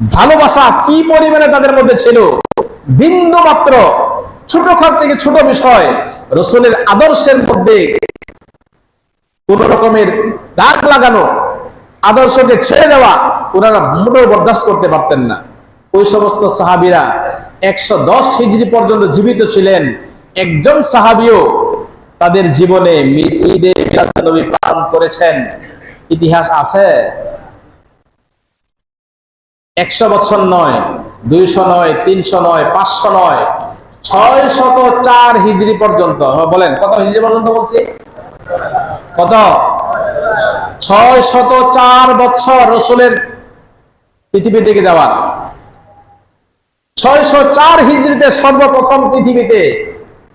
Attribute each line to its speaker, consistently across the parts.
Speaker 1: ভালোবাসা কি পরিমাণে তাদের মধ্যে ছিল? বিন্দু মাত্র। ছোটখাট থেকে ছোট বিষয়। রসুলের আদর্শের মধ্যে কোন রকমের দাগ লাগানো, আদর্শকে ছেড়ে দেওয়া ওনারা মোটেও বরদাস্ত করতে পারতেন না। ওই সমস্ত সাহাবিরা একশো দশ হিজড়ি পর্যন্ত জীবিত ছিলেন। একজন সাহাবিও তাদের জীবনে ঈদে মিলাদুন্নবী পালন করেছেন। ইতিহাস আছে? একশো বছর নয় দুইশো নয় তিনশো নয় পাঁচশো নয় ছয় শত চার হিজড়ি পর্যন্ত। হ্যাঁ, বলেন কত হিজড়ি পর্যন্ত বলছি? কত? ছয় শত চার বছর রসুলের পৃথিবী থেকে যাওয়ার। ছয়শো চার হিজড়িতে সর্বপ্রথম পৃথিবীতে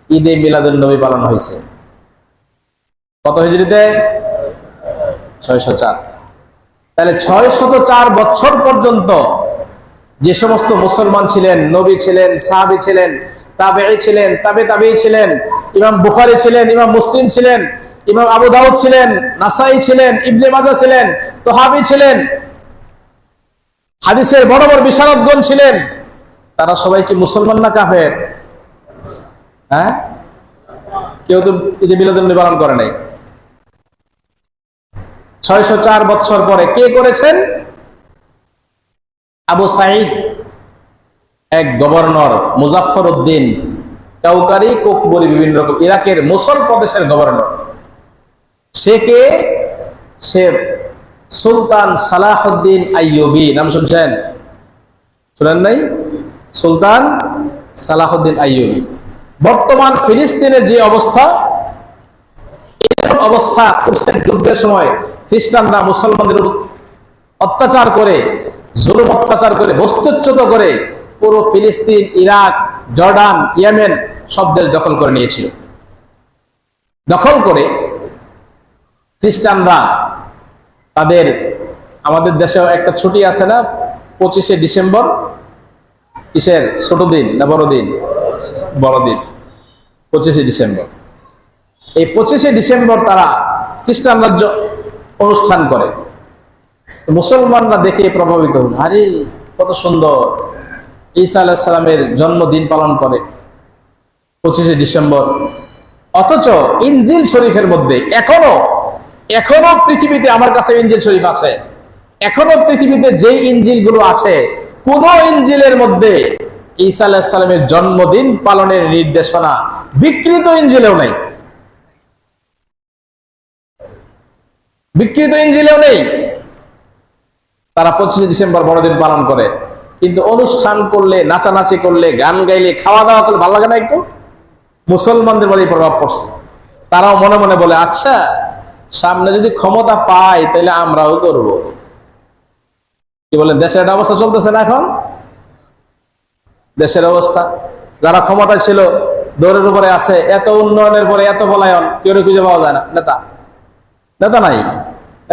Speaker 1: ঈদে মিলাদুল নবী পালন হয়েছে। কত হিজড়িতে? ছয়শো চার। তাহলে ছয় শত চার বছর পর্যন্ত যে সমস্ত মুসলমান ছিলেন, নবী ছিলেন, সাহাবি ছিলেন তাবে ছিলেন, তাবে তাবে ছিলেন, ইমাম বুখারি ছিলেন, ইমাম মুসলিম ছিলেন, ইমাম আবু দাউদ ছিলেন নাসাই ছিলেন, ইবনে মাজা ছিলেন, তোহাবি ছিলেন, হাদিসের বড় বড় বিশারদগণ ছিলেন। তারা সবাই কি মুসলমান না কাফের? হ্যাঁ? কেউ তো ঈদে মিলাদুল নবী পালন করে নাই। ছয়শো চার বছর পরে কে করেছেন? আবু সাইদ এক governor Muzaffar Uddin, Kaukari, Kokbori, বিভিন্ন রকম ইরাকের মুসল প্রদেশের গভর্নর। সে কে? সে সুলতান সালাহুদ্দিন আইয়ুবি। নাম শুনছেন? শুনেন নাই? সুলতান সালাহুদ্দিন আইয়ুবি। বর্তমান ফিলিস্তিনের যে অবস্থা অবস্থা করছেন যুদ্ধের সময়, খ্রিস্টানরা মুসলমানদের অত্যাচার করে, জুলুম অত্যাচার করে, বস্তুচ্যুত করে পুরো ফিলিস্তিন, ইরাক, জর্ডান, ইয়েমেন সব দেশ দখল করে নিয়েছিল। দখল করে খ্রিস্টানরা তাদের, আমাদের দেশেও একটা ছুটি আছে না, পঁচিশে ডিসেম্বর, কিসের? ছোট দিন না বড় দিন? বড়দিন পঁচিশে ডিসেম্বর। এই পঁচিশে ডিসেম্বর তারা খ্রিস্টান রাজ্য অনুষ্ঠান করে। মুসলমানরা দেখে প্রভাবিত হল। আরে, কত সুন্দর। ঈসা আলাহিসাল্লামের জন্মদিন পালন করে পঁচিশে ডিসেম্বর। অথচ ইঞ্জিল শরীফের মধ্যে এখনও এখনও পৃথিবীতে আমার কাছে ইঞ্জিল শরীফ আছে। এখনও পৃথিবীতে যে ইঞ্জিলগুলো আছে, কোন ইঞ্জিলের মধ্যে ঈসা আলাহিসাল্লামের জন্মদিন পালনের নির্দেশনা বিকৃত ইঞ্জিলেও নেই। বিকৃত ইঞ্জিলেও নেই। তারা পঁচিশে ডিসেম্বর বড়দিন পালন করে। কিন্তু অনুষ্ঠান করলে, নাচানাচি করলে, গান গাইলে খাওয়া দাওয়া করলে ভালো লাগে না একটু? মুসলমানদের মধ্যে প্রভাব পড়ছে। তারাও মনে মনে বলে আচ্ছা সামনে যদি ক্ষমতা পাই তাহলে আমরাও করব। কি বলেন, দেশের একটা অবস্থা চলতেছে না এখন? দেশের অবস্থা। যারা ক্ষমতা ছিল, দৌড়ের উপরে আছে, এত উন্নয়নের পরে এত পলায়ন, কেউ খুঁজে পাওয়া যায় না। নেতা নেতা নাই,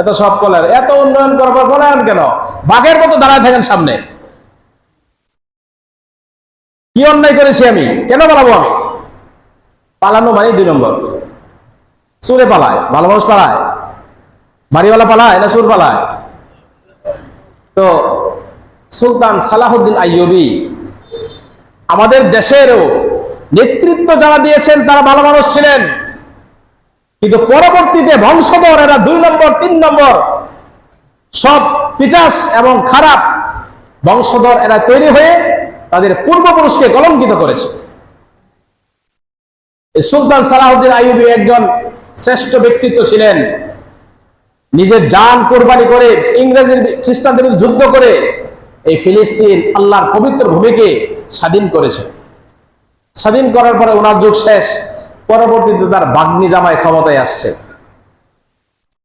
Speaker 1: এত সব কলের, এত উন্নয়ন করার পর পলায়ন কেন? বাঘের মতো দাঁড়ায় থাকেন সামনে। কি অন্যায় করেছি আমি? কেন পালাবো আমি? পালানো মানে দুই নম্বর। সুরে পালায়, ভালো মানুষ পালায়। বাড়িওয়ালা পালায় না সুর পালায়? তো সুলতান সালাহুদ্দিন আইয়ুবি আমাদের দেশেরও নেতৃত্ব যারা দিয়েছেন, তারা ভালো মানুষ ছিলেন। কিন্তু পরবর্তীতে বংশধর, এরা দুই নম্বর, তিন নম্বর, সব পিচাস এবং খারাপ বংশধর এরা তৈরি হয়ে তাদের পূর্বপুরুষকে কলঙ্কিত করেছে। সুলতান সালাহুদ্দিন আইয়ুবী একজন শ্রেষ্ঠ ব্যক্তিত্ব ছিলেন। নিজের জান কোরবানি করে ইংরেজের খ্রিস্টানদের যুদ্ধ করে এই ফিলিস্তিন আল্লাহর পবিত্র ভূমিকে স্বাধীন করেছে। স্বাধীন করার পরে ওনার যুগ শেষ। পরবর্তীতে তার বাগ্নি জামায় ক্ষমতায় আসছে।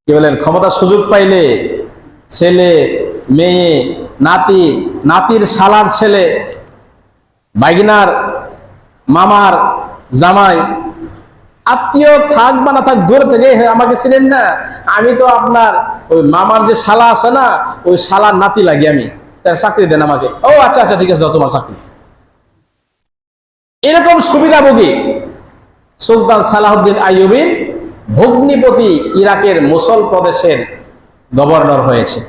Speaker 1: কি বলেন? ক্ষমতার সুযোগ পাইলে ছেলে মেয়ে নাতি নাতির শালার ছেলে বাইগনার মামার জামাই আত্মীয় থাক বা না থাক দূর থেকে "হ্যাঁ, আমাকে চিনেন না। আমি তো আপনার ওই মামার যে শালা আছে না ওই শালার নাতি লাগে আমি। তার চাকরি দেন আমাকে। ও আচ্ছা আচ্ছা ঠিক আছে তোমার চাকরি। এরকম সুবিধাভোগী সুলতান সালাহুদ্দিন আইয়ুবিন ভগ্নিপতি ইরাকের মুসল প্রদেশের গভর্নর হয়েছে।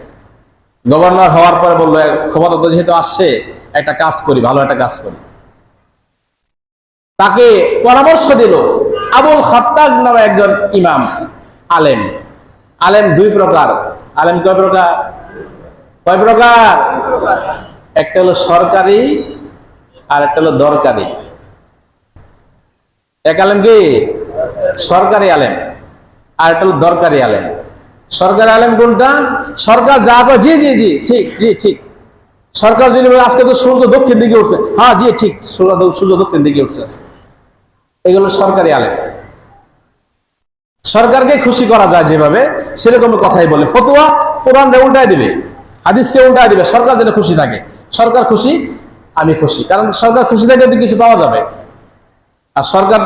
Speaker 1: গভর্নর হওয়ার পরে বলল ক্ষমতা তো যেহেতু আসছে, একটা কাজ করি, ভালো একটা কাজ করি। তাকে পরামর্শ দিল আবুল খাত্তাব নামে একজন ইমাম, আলেম। আলেম দুই প্রকার। আলেম কয় প্রকার? কয় প্রকার? একটা হলো সরকারি আর একটা হলো দরকারি। এক আলেম কি? সরকারি আলেম। আর একটা হলো দরকারি আলেম। সরকারি আলেম কোনটা? সরকার যা কয়, জি জি জি ঠিক জি, ঠিক। সরকার যদি বলে আজকে তো সূর্য দক্ষিণ দিকে উঠছে হ্যাঁ জি, ঠিক, সূর্য দক্ষিণ দিকে উঠছে এগুলো সরকারি আলেম। সরকারকে খুশি করা যায় যেভাবে, সেরকম কথাই বলে। ফতুয়া কোরআনটা উল্টায় দিবে, হাদিসকে উল্টায় দিবে। সরকার যেন খুশি থাকে। সরকার খুশি, আমি খুশি। কারণ সরকার খুশি থাকলে তো কিছু পাওয়া যাবে। আর সরকার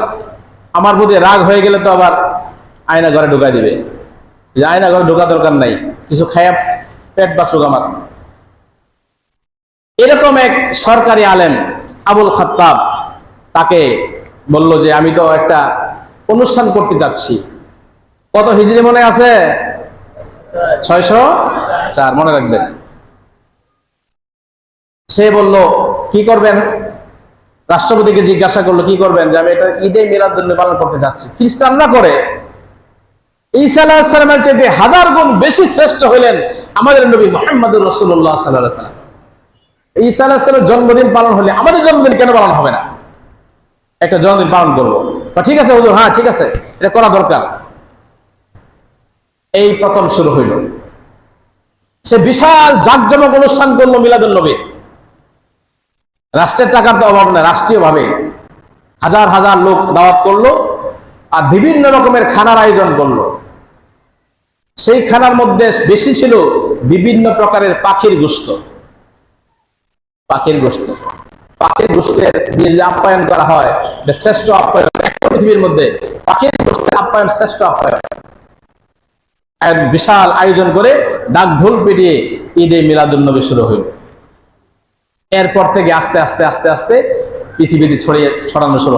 Speaker 1: আমার প্রতি রাগ হয়ে গেলে তো আবার আয়না ঘরে ঢুকাই দিবে। যে আয়না ঘরে ঢোকা দরকার নাই, কিছু খায়া পেট বাসুক আমার। এরকম এক সরকারি আলেম আবুল খাত্তাব তাকে বলল যে, আমি তো একটা অনুষ্ঠান করতে যাচ্ছি। কত হিজড়ি মনে আছে? ছয়শো চার, মনে রাখবেন। সে বলল, কি করবেন? রাষ্ট্রপতিকে জিজ্ঞাসা করল, কি করবেন? যে আমি এটা ঈদে মিলাদ পালন করতে যাচ্ছি। খ্রিস্টানরা করে, ঈসা আলাহিসাল্লামের চাইতে হাজার গুণ বেশি শ্রেষ্ঠ হলেন আমাদের নবী মোহাম্মদুর রসুল্লাহ সাল্লাহ ঈসা আলাহিসাল্লামের জন্মদিন পালন হলে আমাদের জন্মদিন কেন পালন হবে না? একটা জন্মদিন পালন করব। ঠিক আছে হুজুর হ্যাঁ ঠিক আছে, এটা করা দরকার। এই প্রথম শুরু হইল। সে বিশাল জাঁকজমক অনুষ্ঠান করল মিলাদুল নবী রাষ্ট্রের টাকার তো অভাব না রাষ্ট্রীয় ভাবে হাজার হাজার লোক দাওয়াত করল আর বিভিন্ন রকমের খানার আয়োজন করল। সেই খানার মধ্যে বেশি ছিল বিভিন্ন প্রকারের পাখির গোস্ত। পাখির গোস্ত। পাখির গোস্তের দিয়ে যে আপ্যায়ন করা হয় শ্রেষ্ঠ আপ্যায়ন পৃথিবীর মধ্যে পাখির গোস্তের আপ্যায়ন শ্রেষ্ঠ আপ্যায়ন। এক বিশাল আয়োজন করে ডাক ঢোল পিটিয়ে ঈদে মিলাদুল নবী শুরু হইল। এরপর থেকে আস্তে আস্তে আস্তে আস্তে পৃথিবীতে ছড়িয়ে ছড়ানো শুরু